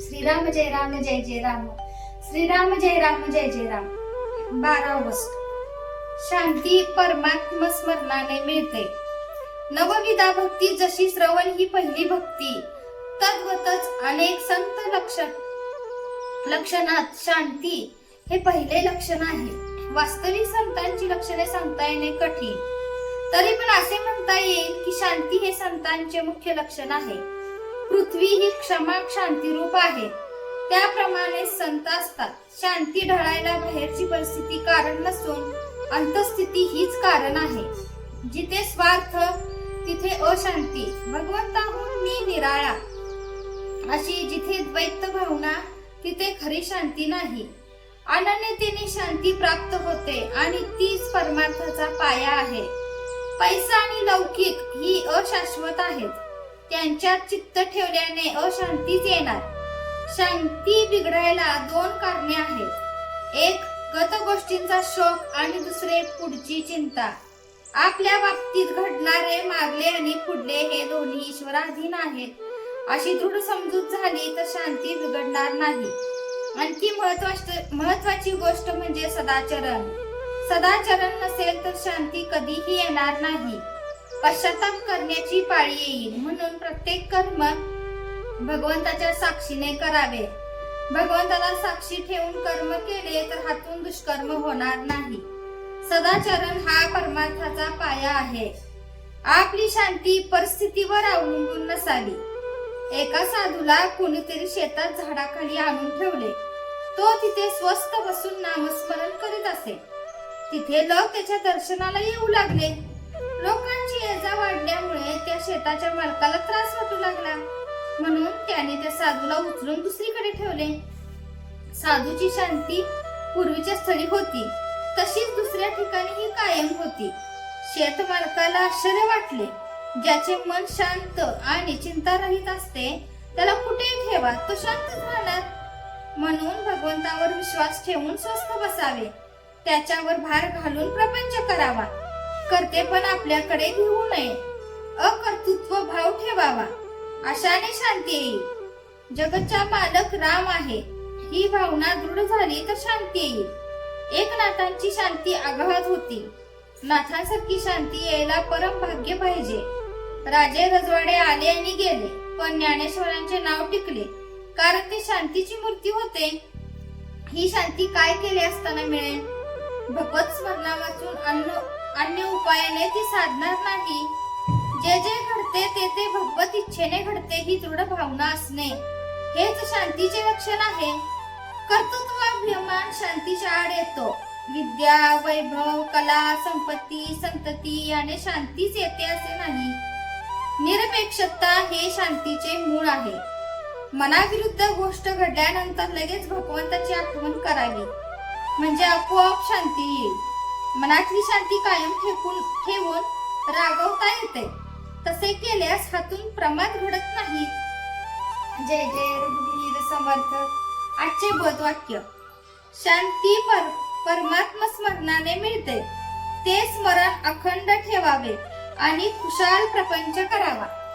श्रीराम जय राम जय जय राम. श्रीराम जय राम जय जय राम. बारा ऑगस्ट. शांती परमात्म स्मरणाने मिळते. नवविधा भक्ती जशी श्रवण ही पहिली भक्ती. तद्वतच अनेक संत लक्षण लक्षणात शांती हे पहिले लक्षण आहे. वास्तविक संतांची लक्षणे सांगता येणे कठीण. तरी पण असे म्हणता येईल की शांती हे संतांचे मुख्य लक्षण आहे. पृथ्वी ही क्षमा शांती रूप आहे. त्याप्रमाणे संत असतात. शांती ढळायला बाहेरची परिस्थिती कारण नसून अंतस्थिती हीच कारण आहे. जिथे स्वार्थ तिथे अशांती. भगवंताहून मी निराळा. अशी जिथे द्वैत भावना तिथे खरी शांती नाही. अनन्यतेने शांती प्राप्त होते आणि तीच परमार्थाचा पाया आहे. पैसा आणि लौकिक ही अशाश्वत आहेत. त्यांच्यात चित्त ठेवल्याने अशांतीच येणार. शांती बिघडायला दोन कारणे आहेत. एक गत गोष्टींचा शोक आणि दुसरे पुढची चिंता. आपल्या बाबतीत घडणारे मागले आणि पुढले हे दोन्ही ईश्वराधीन आहेत. अशी दृढ समजूत झाली तर शांती बिघडणार नाही. आणखी महत्वाची गोष्ट म्हणजे सदाचरण. सदाचरण नसेल तर शांती कधीही येणार नाही. पश्चाताप करण्याची पाळी येईल. म्हणून प्रत्येक कर्म भगवंताच्या साक्षीने करावे. भगवंताला साक्षी ठेवून कर्म केले तर हातून दुष्कर्म होणार नाही. सदाचरण हा परमार्थाचा पाया आहे. आपली शांती परिस्थितीवर अवलंबून नसावी. एका साधूला कोणीतरी शेतात झाडाखाली आणून ठेवले. तो तिथे स्वस्त बसून नामस्मरण करीत असे. तिथे लोक त्याच्या दर्शनाला येऊ लागले. लोकांची ये जा वाढल्यामुळे त्या शेताच्या मालकाला त्रास वाटू लागला. म्हणून त्याने त्या साधूला उचलून दुसरीकडे ठेवले. साधूची शांती पूर्वीच्या स्थळी होती. तशीच दुसऱ्या ठिकाणी ही कायम होती. शेत मालकाला आश्चर्य वाटले. ज्याचे मन शांत आणि चिंतारहित असते त्याला कुठे ठेवा? तो शांतच राहणार. म्हणून भगवंतावर विश्वास ठेवून स्वस्थ बसावे. त्याच्यावर भार घालून प्रपंच करावा. करते पण आपल्याकडे घेऊ नये. अकर्तृत्व भाव ठेवावा. अशाने शांती येईल. जगतचा मालक राम आहे. ही भावना दृढ झाली तर शांती येईल. एक नाथांची शांती आघात होती. नाथांसारखी शांती यायला परम भाग्य पाहिजे. राजे रजवाडे आले आणि गेले. पण ज्ञानेश्वरांचे नाव टिकले. कारण ते शांतीची मूर्ती होते. ही शांती काय केले असताना मिळेल? भगवत स्मरणा वाचून अन्न अन्य उपायाने ती साधणार नाही. जे जे घडते ते ते भगवत इच्छेने घडते ही दृढ भावना असणे. हेच शांतीचे लक्षण आहे. कर्तृत्वाभिमान शांतीच्या आड येतो. विद्या वैभव कला संपत्ती संतती याने शांतीच येते असे नाही. निरपेक्षता हे शांतीचे मूळ आहे. मनाविरुद्ध गोष्ट घडल्यानंतर लगेच भगवंताची आठवण करावी. म्हणजे आपोआप शांती येईल. मनातली शांती कायम ठेवून ठेवून रागवता येते. तसे केल्यास हातून प्रमाद घडत नाही. जय जय रघुवीर समर्थ. आजचे बोधवाक्य. शांती पर परमात्म स्मरणाने मिळते. ते स्मरण अखंड ठेवावे आणि खुशाल प्रपंच करावा.